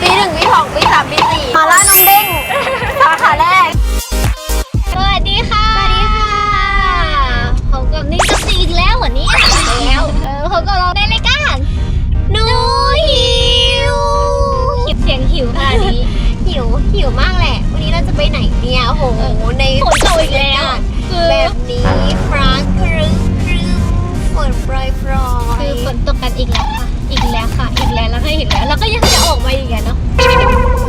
ปีหนึ่งปีสองปีสามปีสี่มาล่าน้องเด้งสาขาแรก สวัสดีค่ะ สวัสดีค่ะผมกับนี่ก็ซีอีกแล้วเหรอเนี่ยแล้วเออผมกับเราในรายการหนูหิวหิวเสียงหิวขนาดนี้ หิวหิวมากแหละ วันนี้เราจะไปไหนเนี่ยโอ้โห ในฝนตกอีกแล้วคือแบบนี้ฟ้าครึ้มครึ้มฝนโปรยโปรยคือฝนตกกันอีกแล้วค่ะ อีกแล้วค่ะ อีกแล้วแล้วก็อีกแล้วแล้วก็ยังจะออกมาอีกอะเนาะ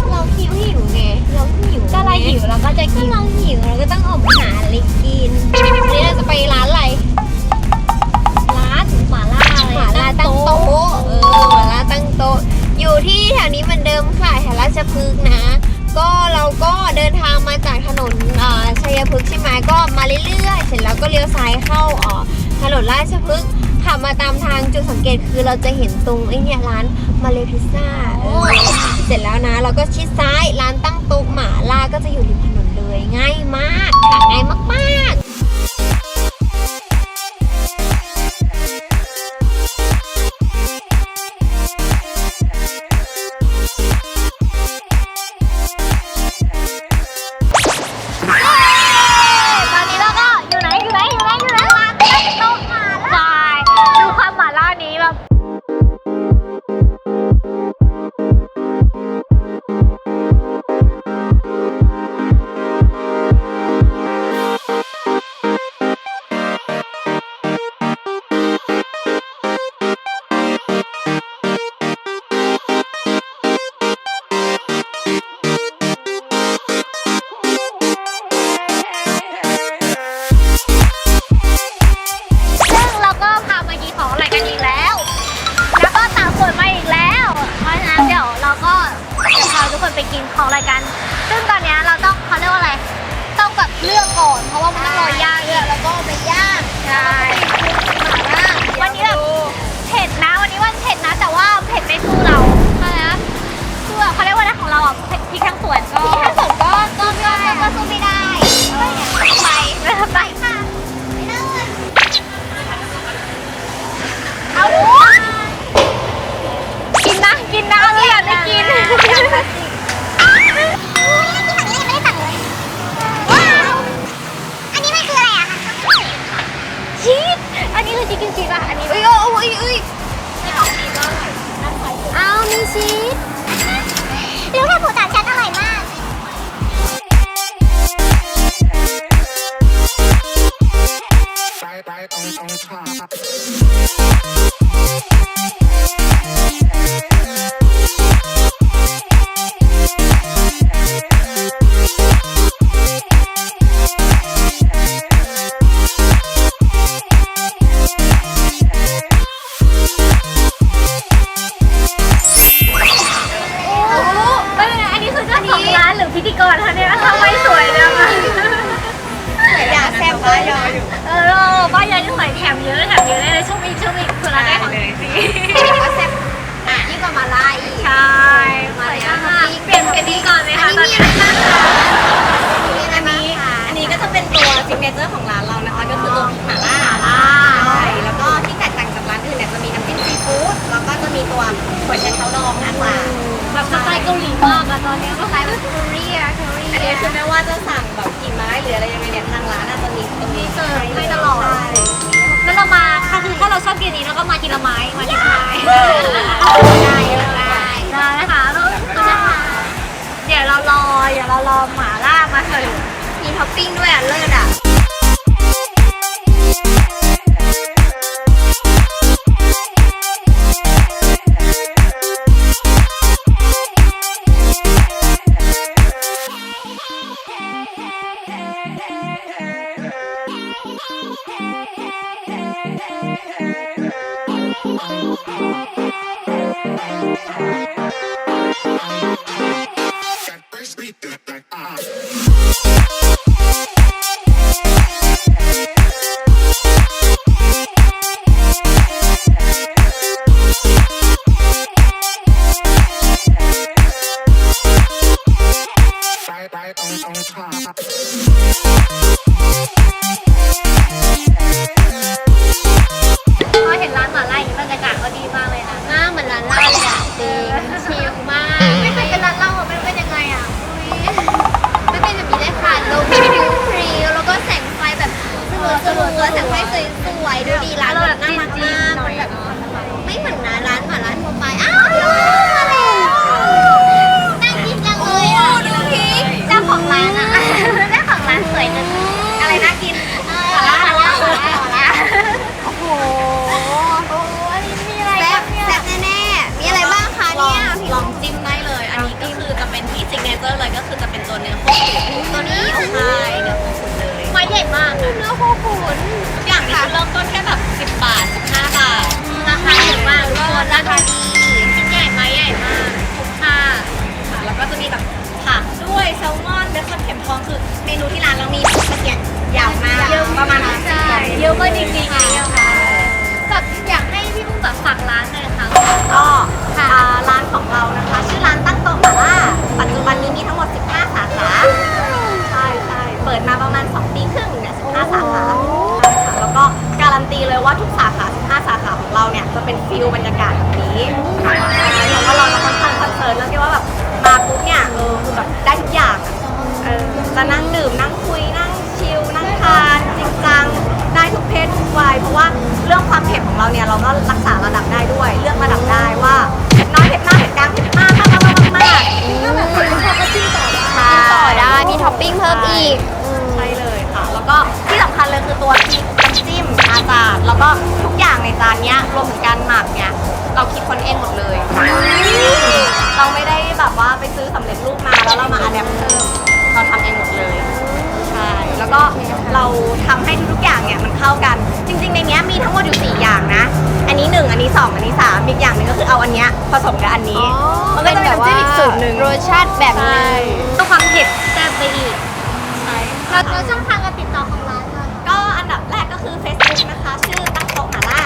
เราหิวหิวไงเราหิวก็เราหิวแล้วก็จะก็กินเราหิวเราก็ต้องออกมาหาอะไรกินวันนี้เราจะไปร้านอะไรร้านหมาล่าอะไรหมาล่าตั้งโต๊ะเออหมาล่าตั้งโต๊ะอยู่ที่แถวนี้เหมือนเดิมค่ะแถวราชพฤกษ์นะ ก็เราก็เดินทางมาจากถนนอ่าชัยพฤกษ์ใช่ไหมก็มาเรื่อยๆเสร็จแล้วก็เลี้ยวซ้ายเข้าอ่าถนนราชพฤกษ์ ขับมาตามทางจุดสังเกตคือเราจะเห็นตรงไอ้เนี่ยร้านมาเลพิซซ่าเออเสร็จแล้วนะเราก็ชิดซ้ายร้านตั้งโต๊ะหมาล่าก็จะอยู่ริมถนนเลยง่ายมากหาง่ายมากๆ ชีสอันนี้คือชีสกินชีสป่ะ อันนี้เอ้ยโอ้ยเอ้ยไม่ต้องชีสก็อร่อยน่าใส่เอามีชีสรู้ค่ะผูสามชั้นอร่อยมาก right, right on, on top. ดี๋ยวเรารอหมาล่ามาเถอะมีท็อปปิ้งด้วยอะเลิศอะ ตัวเนื้อโคขุนตัวนี้โอ้โหใช่เนื้อโคขุนเลยไม้ใหญ่มากอะเนื้อโคขุนทุกอย่างนี้คือเริ่มต้นแค่แบบ 10 บาท 15 บาท ราคาถูกมากทุกคนแล้วดูดีชิ้นใหญ่ไม้ใหญ่มากคุ้มค่าค่ะแล้วก็จะมีแบบผักด้วยแซลมอนเบคอนเข็มทองคือเมนูที่ร้านเรามีตะเกียบยาวมากเยอะประมาณใช่เยอะมากจริงๆเยอะะว่าเรื่องความเผ็ดของเราเนี่ยเราก็รักษาระดับได้ด้วย เลือกระดับได้ว่าน้อยเผ็ดมากเผ็ดกลางเผ็ดมากมากมากมากมากก็แบบคนชอบก็จิ้มต่อได้ต่อได้มีท็อปปิ้งเพิ่มอีก ใช่เลยค่ะ แล้วก็ที่สำคัญเลยคือตัวพริกน้ำจิ้มอาจารย์แล้วก็ทุกอย่างในจานเนี้ยรวมถึงการหมักเนี่ยเราคิดคนเองหมดเลยเราไม่ได้แบบว่าไปซื้อสำเร็จรูปมาแล้วเรามาอัดแอปเพิ่มเราทำเองหมดเลยใช่แล้วก็เรา นเนี้ยมีทั้งหมดอยู่สี่อย่างนะ อันนี้หนึ่งอันนี้สองอันนี้สามอีกอย่างหนึ่งก็คือเอาอันเนี้ยผสมกับอันนี้ มันก็เป็นจะแบบว่าน้ำจิ้มอีกสูตรหนึ่งรสชาติแบบหนึงต้องความเผ็ดแซ่บไปอีกใช่แล้วแล้วช่องทางการติดต่อของร้านค่ะก็อันดับแรกก็คือ Facebook นะคะ ชื่อตั้งโต๊ะหมาล่า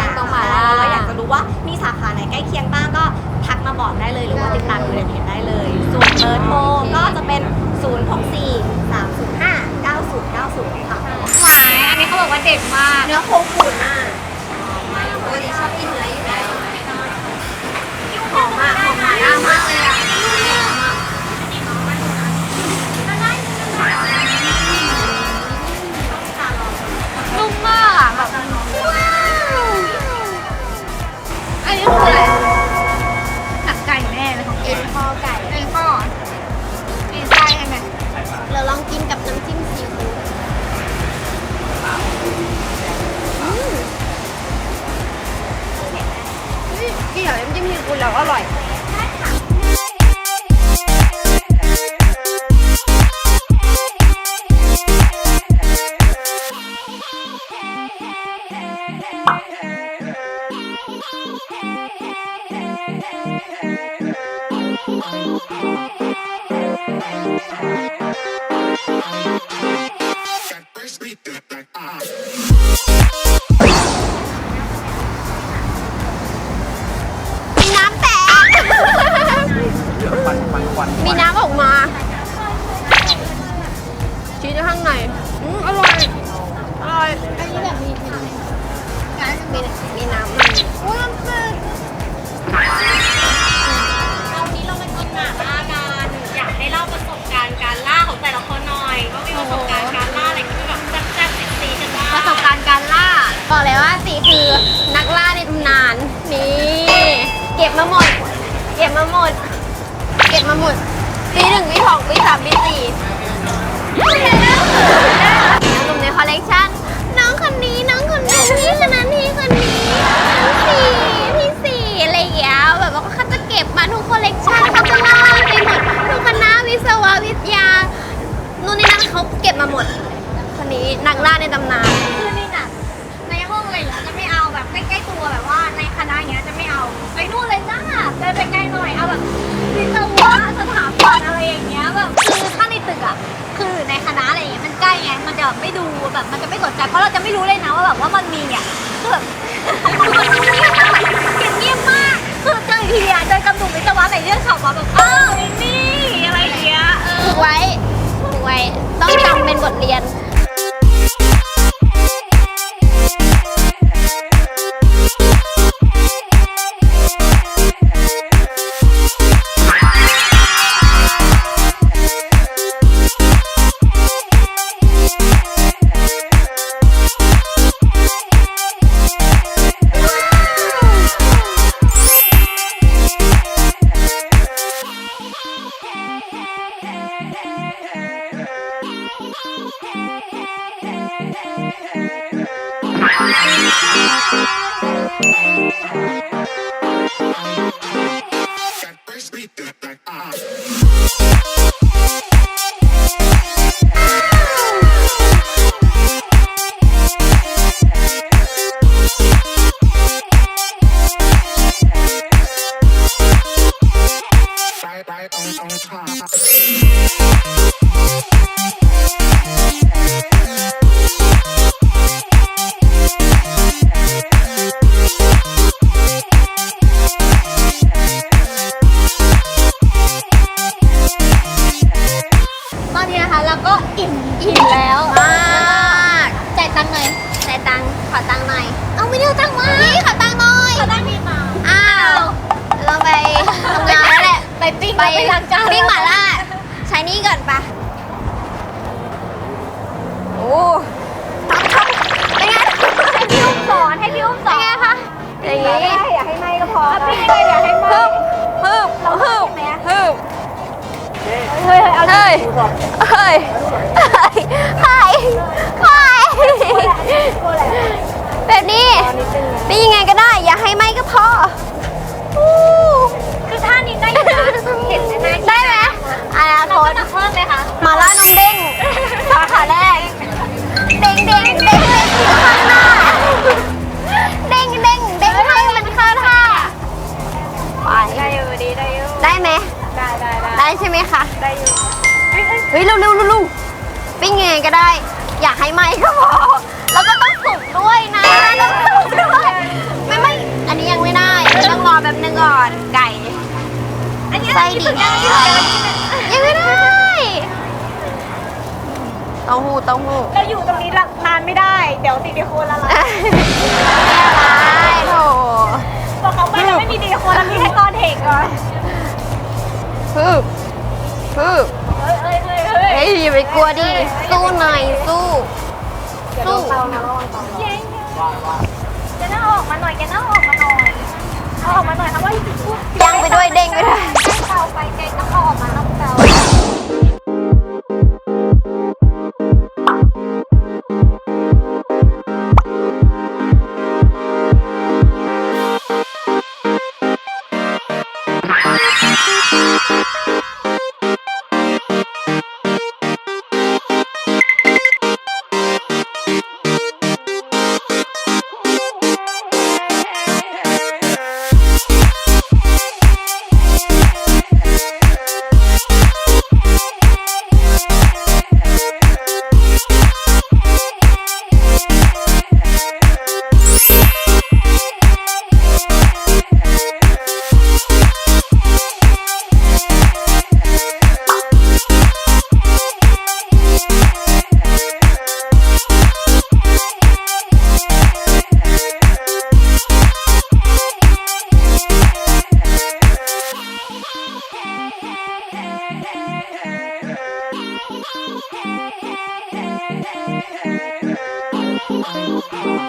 ตั้งโต๊ะหม่าล่า เราอยากจะรู้ว่ามีสาขาไหนใกล้เคียงบ้างก็ทักมาบอกได้เลย หรือว่าติดตามดูในเพจได้เลย ส่วนเบอร์โทรก็จะเป็น 0 6 4 มา มีน้ำแตกมีน้ำออกมา ชีสอยู่ข้างในอืมอร่อย อร่อย อันนี้แบบมีมีมีน้ำมันโอ้ยน้ำจืดเอา มาหมดปีหนึ่งปีสองปีสามปีสี่หนุ่มในคอลเลกชันน้องคนนี้น้องคนนี้พี่คนนั้นพี่คนนี้พี่สี่พี่สี่อะไรอย่างเงี้ยแบบว่าเขาจะเก็บมาทุกคอลเลกชันเขาจะล่าไปหมดทุกคณะวิศวะวิทยานู่นนี่นั่นเขาเก็บมาหมด คนนี้นักล่าในตำนานคือในหนังในห้องอะไรอย่างเงี้ยจะไม่เอาแบบใกล้ๆตัวแบบว่าในคณะอย่างเงี้ยจะไม่เอาไปนู่นเลยจ้าเดินไปไกลหน่อยเอาแบบ อะไรอย่างเงี้ยแบบคือถ้าในตึกอะคือในคณะอะไรอย่างเงี้ยมันใกล้ไงมันจะแบบไม่ดูแบบมันจะไม่สนใจเพราะเราจะไม่รู้เลยนะว่าแบบว่ามันมีอะคือแบบมันเงียบมากเงียบมากคือเจออีกทีอะเจอกับหนุ่มวิศวะไหนเรื่องข่าวมาแบบอ้าวนี่อะไรอย่างเงี้ยเออ ไว้ไว้ ต้องจำเป็นบทเรียน อิ่มอิ่มแล้วมากจ่ายตังค์หน่อยจ่ายตังค์ขอตังค์หน่อย เอาไม่ได้เอาตังค์มาพี่ขอตังค์หน่อยขอตังค์มีมาอ้าวเราไปทำงานแล้วแหละ ไปปิ้งไปไปล้างจานปิ้งหม่าล่าใช้นี่ก่อนปะโอ้ทำทำเป็นไงให้พี่อุ้มสอนให้พี่อุ้มสอนเป็นไงคะอย่างนี้อยากให้ไหมก็พอปิ้งได้อยากให้มาฮึบฮึบฮึบฮึบเฮ้ยเฮ้ยเอา เฮ้ยเฮ้ยเฮ้ยเฮ้ยเฮ้ยแบบนี้เป็นยังไงก็ได้ อย่าให้ไหมก็พอคือท่านี้ได้อยู่นะเห็นไหมได้ไหมอนาคตก็จะเพิ่มไหมคะมาล่านมเด้งสาขาแรกเด้งเด้งเด้งเด้งข้างหน้าเด้งเด้งเด้งให้มันเข้าท่าไปได้อยู่ดีได้อยู่ได้ไหม ใช่ไหมคะ ได้อยู่เฮ้ยเร็วเร็วเร็วเร็วปิ้งยังไงก็ได้ อยากให้ไหมก็พอแล้วก็ต้องสุกด้วยนะต้องสุกด้วยไม่ไม่อันนี้ยังไม่ได้ต้องรอแป๊บนึงก่อนไก่อันนี้ไส้ดิบยังไม่ได้เต้าหู้เต้าหู้เราอยู่ตรงนี้นานไม่ได้ เดี๋ยวติดดีโคนละลายไม่อะไรโถบอกเขาไปแล้วไม่มีดีโคนแล้วมีแค่ตอนเทคก่อนฮึบ กลัวดิ สู้หน่อย สู้ สู้เย้แกน่าออกมาหน่อยแกน่าออกมาหน่อยเอาออกมาหน่อยค่ะว่าพูดยังไปด้วยเด้งไปด้วยใกล้เตาไปแกต้องเอาออกมานอก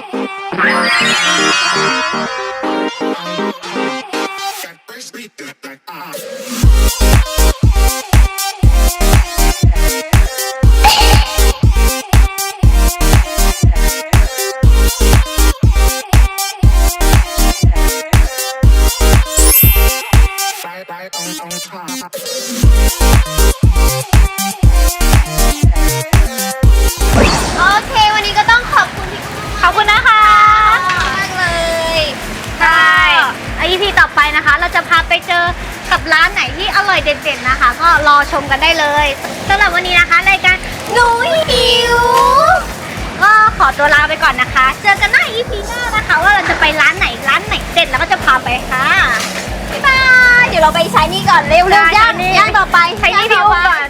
Thank you. ร้านไหนที่อร่อยเด็ดๆนะคะ ก็รอชมกันได้เลยสำหรับวันนี้นะคะรายการหนูหิว ก็ขอตัวลาไปก่อนนะคะ เจอกันหน้า EP หน้านะคะ ว่าเราจะไปร้านไหนร้านไหนเด็ดแล้วก็จะพาไปค่ะบ๊ายบายเดี๋ยวเราไปใช้นี่ก่อนเร็วๆได้ย่างใช้นี่ย่างต่อไปใช้นี่ย่างพี่ต่อุ้มไปก่อน